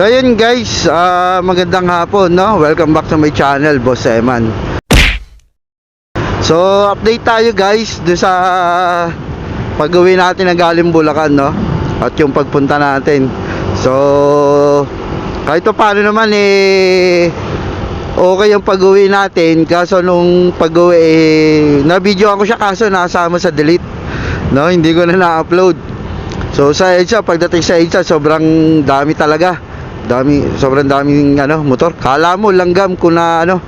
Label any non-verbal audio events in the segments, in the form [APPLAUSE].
So ayun guys, ah, magandang hapon no. Welcome back to my channel, Boss Eman. So update tayo guys do sa pag-uwi natin ng galing Bulacan no. At yung pagpunta natin. So kahit pa paano naman eh okay yung pag-uwi natin kaso nung pag-uwi eh na-video ko siya kaso nasama sa delete no hindi ko na na-upload so sa EDSA pagdating sa EDSA sobrang dami talaga dami sobrang daming ano motor. Kala mo langgam kung na ano.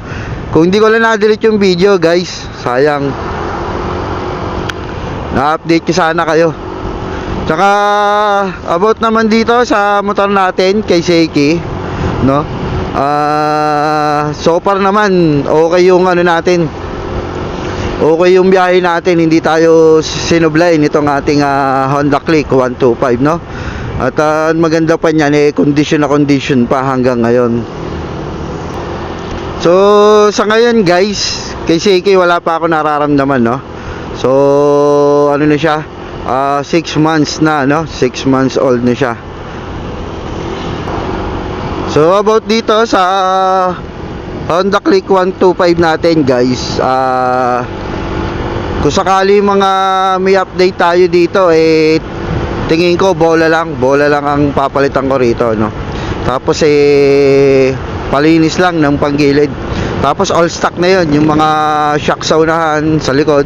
Kung hindi ko lang na-delete yung video guys sayang. Na-update ko sana kayo. Tsaka about naman dito sa motor natin kay Seiki no? Ah so far naman okay yung ano natin. Okay yung biyahe natin hindi tayo sinublay nitong ating ah, Honda Click 125 no at ah, ang maganda pa niyan eh condition na condition pa hanggang ngayon. So sa ngayon guys kay Seiki wala pa ako nararamdaman no? So ano na siya? 6 months na no? 6 months old na siya. So about dito sa Honda Click 125 natin guys ah Kung sakali mga may update tayo dito eh Tingin ko bola lang. Bola lang ang papalitan ko rito no? Tapos eh Palinis lang ng panggilid. Tapos all stock na yon Yung mga shock sa sa likod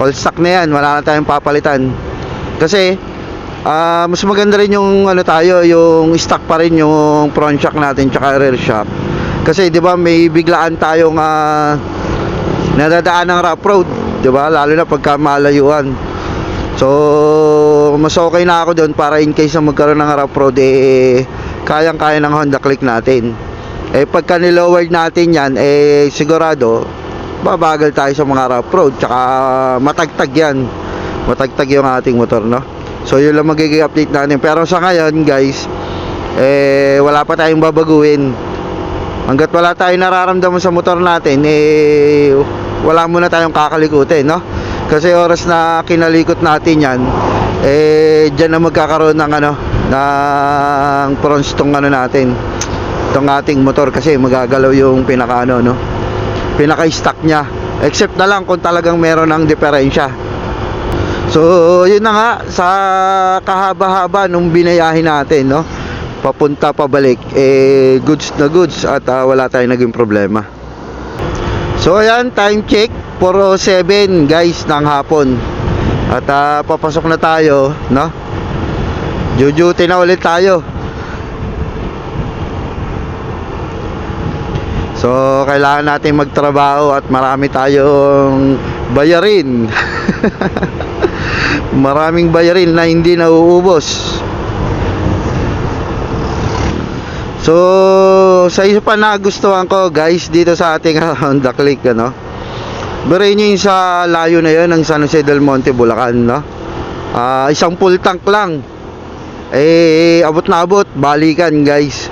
All stock na yan. Wala na tayong papalitan. Kasi Ah, mas maganda rin yung ano tayo, yung stock pa rin yung front shock natin tsaka rear shock. Kasi 'di ba may biglaan tayong ah, nadadaan ng rough road, 'di ba? Lalo na pagka malayuan. So, mas okay na ako doon para in case na magkaroon ng rough road eh kayang-kaya ng Honda Click natin. Eh pagka nilowered natin 'yan, eh sigurado babagal tayo sa mga rough road tsaka matagtag 'yan. Matagtag yung ating motor, no? So yun lang magiging update natin. Pero sa ngayon guys, eh wala pa tayong babaguhin. Hanggat wala tayong nararamdaman sa motor natin, eh wala muna tayong kakalikutin, no? Kasi oras na kinalikot natin yan, eh dyan na magkakaroon ng ano, ng prawns tong ano natin. Tong ating motor kasi magagalaw yung pinaka ano, no? Pinaka stock niya. Except na lang kung talagang meron ng diferensya. So, yun na nga sa kahaba-haba nung binayahin natin, no? Papunta pabalik eh goods na goods at ah, wala tayong naging problema. So, ayan, time check 4:07 guys ng hapon. At ah, papasok na tayo, no? Jujuti na ulit tayo. So, kailangan natin magtrabaho at marami tayong bayarin. [LAUGHS] Maraming bayarin na hindi nauubos. So, sa isa pa nagustuhan ko guys dito sa ating [LAUGHS] Honda Click ano. Birayin nyo yung sa layo na yun ng San Jose del Monte, Bulacan, no? Ah, isang full tank lang. Eh, abot na abot, balikan guys.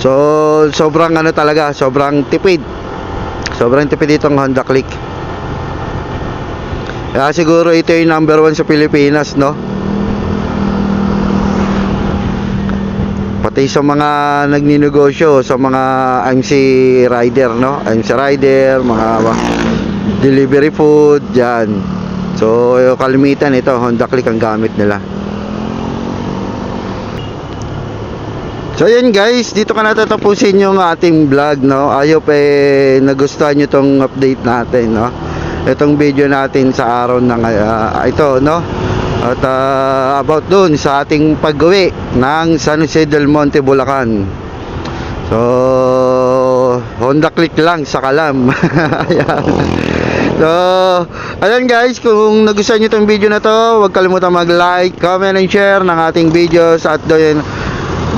So, sobrang ano talaga, sobrang tipid. Sobrang tipid itong Honda Click. Kaya siguro ito yung number one sa Pilipinas, no? Pati sa mga nagninegosyo, sa mga MC rider, no? MC rider, mga delivery food, yan. So, kalimitan ito, Honda Click ang gamit nila. So yun guys, dito ka natatapusin yung ating vlog no. Ayop eh nagustuhan niyo tong update natin no. Itong video natin sa araw ng ah, ito no. At ah, about dun sa ating pag-uwi ng San Jose del Monte, Bulacan. So Honda Click lang sa Kalam. [LAUGHS] Ayan. So, ayan guys, kung nagustuhan niyo tong video na to, huwag kalimutan mag-like, comment, and share ng ating videos at doon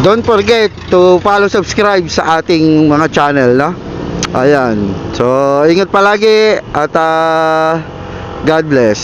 Don't forget to follow, subscribe sa ating mga channel, no? Ayan. So, ingat palagi at ah, God bless.